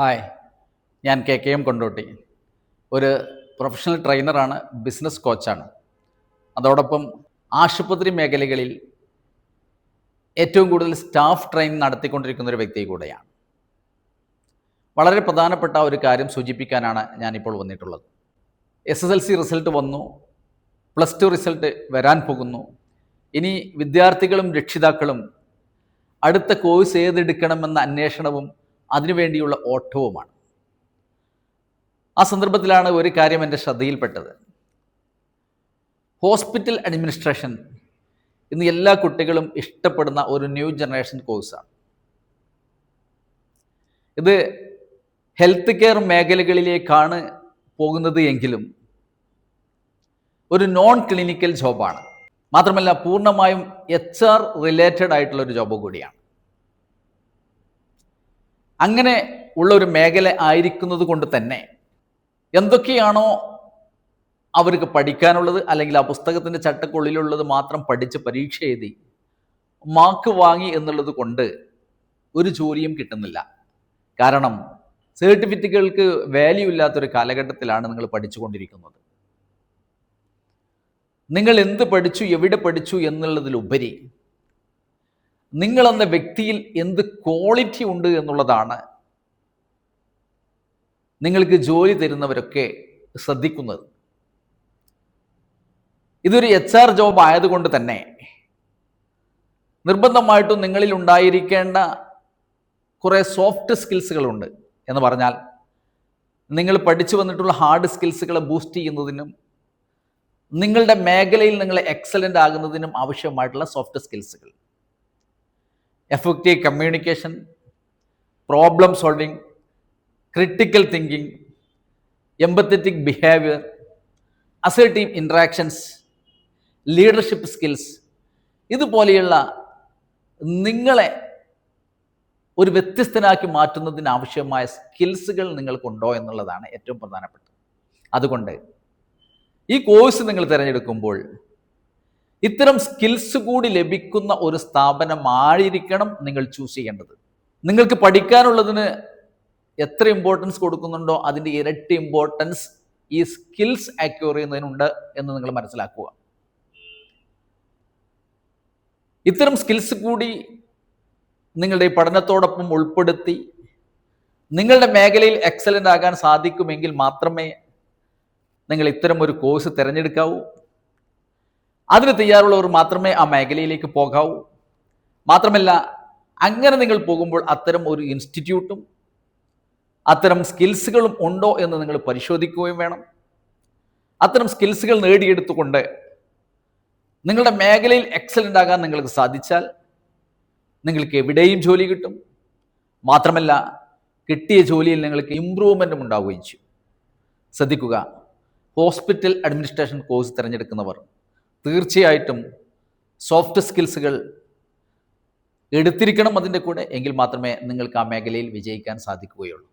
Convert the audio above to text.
Hi ഞാൻ K K M Kondotty. ഒരു professional ട്രെയിനറാണ് business കോച്ചാണ്. അതോടൊപ്പം ആശുപത്രി മേഖലകളിൽ ഏറ്റവും കൂടുതൽ സ്റ്റാഫ് ട്രെയിനിങ് നടത്തിക്കൊണ്ടിരിക്കുന്ന ഒരു വ്യക്തി കൂടെയാണ്. വളരെ പ്രധാനപ്പെട്ട ഒരു കാര്യം സൂചിപ്പിക്കാനാണ് ഞാനിപ്പോൾ വന്നിട്ടുള്ളത്. S S L C result വന്നു പ്ലസ് ടു റിസൾട്ട് വരാൻ പോകുന്നു. ഇനി വിദ്യാർത്ഥികളും രക്ഷിതാക്കളും അടുത്ത കോഴ്സ് ഏതെടുക്കണമെന്ന അന്വേഷണവും അതിനുവേണ്ടിയുള്ള ഓട്ടവുമാണ്. ആ സന്ദർഭത്തിലാണ് ഒരു കാര്യം എന്റെ ശ്രദ്ധയിൽപ്പെട്ടത്. ഹോസ്പിറ്റൽ അഡ്മിനിസ്ട്രേഷൻ ഇന്ന് എല്ലാ കുട്ടികളും ഇഷ്ടപ്പെടുന്ന ഒരു ന്യൂ ജനറേഷൻ കോഴ്സാണ്. ഇത് ഹെൽത്ത് കെയർ മേഖലകളിലേക്കാണ് പോകുന്നത് എങ്കിലും ഒരു നോൺ ക്ലിനിക്കൽ ജോബാണ്. മാത്രമല്ല പൂർണമായും എച്ച് ആർ റിലേറ്റഡ് ആയിട്ടുള്ള ഒരു ജോബ് കൂടിയാണ്. അങ്ങനെ ഉള്ള ഒരു മേഖല ആയിരിക്കുന്നത് കൊണ്ട് തന്നെ എന്തൊക്കെയാണോ അവർക്ക് പഠിക്കാനുള്ളത് അല്ലെങ്കിൽ ആ പുസ്തകത്തിന്റെ ചട്ടക്കുള്ളിലുള്ളത് മാത്രം പഠിച്ച് പരീക്ഷ എഴുതി മാർക്ക് വാങ്ങി എന്നുള്ളത് കൊണ്ട് ഒരു ജോലിയും കിട്ടുന്നില്ല. കാരണം സർട്ടിഫിക്കറ്റുകൾക്ക് വാല്യൂ ഇല്ലാത്തൊരു കാലഘട്ടത്തിലാണ് നിങ്ങൾ പഠിച്ചുകൊണ്ടിരിക്കുന്നത്. നിങ്ങൾ എന്ത് പഠിച്ചു എവിടെ പഠിച്ചു എന്നുള്ളതിലുപരി നിങ്ങളെന്ന വ്യക്തിയിൽ എന്ത് ക്വാളിറ്റി ഉണ്ട് എന്നുള്ളതാണ് നിങ്ങൾക്ക് ജോലി തരുന്നവരൊക്കെ ശ്രദ്ധിക്കുന്നത്. ഇതൊരു എച്ച് ആർ ജോബ് ആയതുകൊണ്ട് തന്നെ നിർബന്ധമായിട്ടും നിങ്ങളിൽ ഉണ്ടായിരിക്കേണ്ട കുറേ സോഫ്റ്റ് സ്കിൽസുകളുണ്ട് എന്ന് പറഞ്ഞാൽ നിങ്ങൾ പഠിച്ചു വന്നിട്ടുള്ള ഹാർഡ് സ്കിൽസുകളെ ബൂസ്റ്റ് ചെയ്യുന്നതിനും നിങ്ങളുടെ മേഖലയിൽ നിങ്ങൾ എക്സലന്റ് ആകുന്നതിനും ആവശ്യമായിട്ടുള്ള soft സ്കിൽസുകൾ effective communication problem solving critical thinking empathetic behaviour assertive interactions leadership skills ഇതുപോലെയുള്ള നിങ്ങളെ ഒരു വ്യത്യസ്തനാക്കി മാറ്റുന്നതിന് ആവശ്യമായ സ്കിൽസുകൾ നിങ്ങൾക്കുണ്ടോ എന്നുള്ളതാണ് ഏറ്റവും പ്രധാനപ്പെട്ടത്. അതുകൊണ്ട് ഈ കോഴ്സ് നിങ്ങൾ തിരഞ്ഞെടുക്കുമ്പോൾ ഇത്തരം സ്കിൽസ് കൂടി ലഭിക്കുന്ന ഒരു സ്ഥാപനമായിരിക്കണം നിങ്ങൾ ചൂസ് ചെയ്യേണ്ടത്. നിങ്ങൾക്ക് പഠിക്കാനുള്ളതിന് എത്ര ഇമ്പോർട്ടൻസ് കൊടുക്കുന്നുണ്ടോ അതിന്റെ ഇരട്ടി ഇമ്പോർട്ടൻസ് ഈ സ്കിൽസ് അക്യൂർ ചെയ്യുന്നതിനുണ്ട് എന്ന് നിങ്ങൾ മനസ്സിലാക്കുക. ഇത്തരം സ്കിൽസ് കൂടി നിങ്ങളുടെ പഠനത്തോടൊപ്പം ഉൾപ്പെടുത്തി നിങ്ങളുടെ മേഖലയിൽ എക്സലന്റ് ആകാൻ സാധിക്കുമെങ്കിൽ മാത്രമേ നിങ്ങൾ ഇത്തരം ഒരു കോഴ്സ് തിരഞ്ഞെടുക്കാവൂ. അതിന് തയ്യാറുള്ളവർ മാത്രമേ ആ മേഖലയിലേക്ക് പോകാവൂ. മാത്രമല്ല അങ്ങനെ നിങ്ങൾ പോകുമ്പോൾ അത്തരം ഒരു ഇൻസ്റ്റിറ്റ്യൂട്ടും അത്തരം സ്കിൽസുകളും ഉണ്ടോ എന്ന് നിങ്ങൾ പരിശോധിക്കുകയും വേണം. അത്തരം സ്കിൽസുകൾ നേടിയെടുത്തുകൊണ്ട് നിങ്ങളുടെ മേഖലയിൽ എക്സലന്റ് ആകാൻ നിങ്ങൾക്ക് സാധിച്ചാൽ നിങ്ങൾക്ക് എവിടെയും ജോലി കിട്ടും. മാത്രമല്ല കിട്ടിയ ജോലിയിൽ നിങ്ങൾക്ക് ഇമ്പ്രൂവ്മെന്റും ഉണ്ടാവുകയും ചെയ്യും. ശ്രദ്ധിക്കുക ഹോസ്പിറ്റൽ അഡ്മിനിസ്ട്രേഷൻ കോഴ്സ് തിരഞ്ഞെടുക്കുന്നവർ തീർച്ചയായിട്ടും സോഫ്റ്റ് സ്കിൽസുകൾ എടുത്തിരിക്കണം അതിന്റെ കൂടെ എങ്കിൽ മാത്രമേ നിങ്ങൾക്ക് ആ മേഖലയിൽ വിജയിക്കാൻ സാധിക്കുകയുള്ളൂ.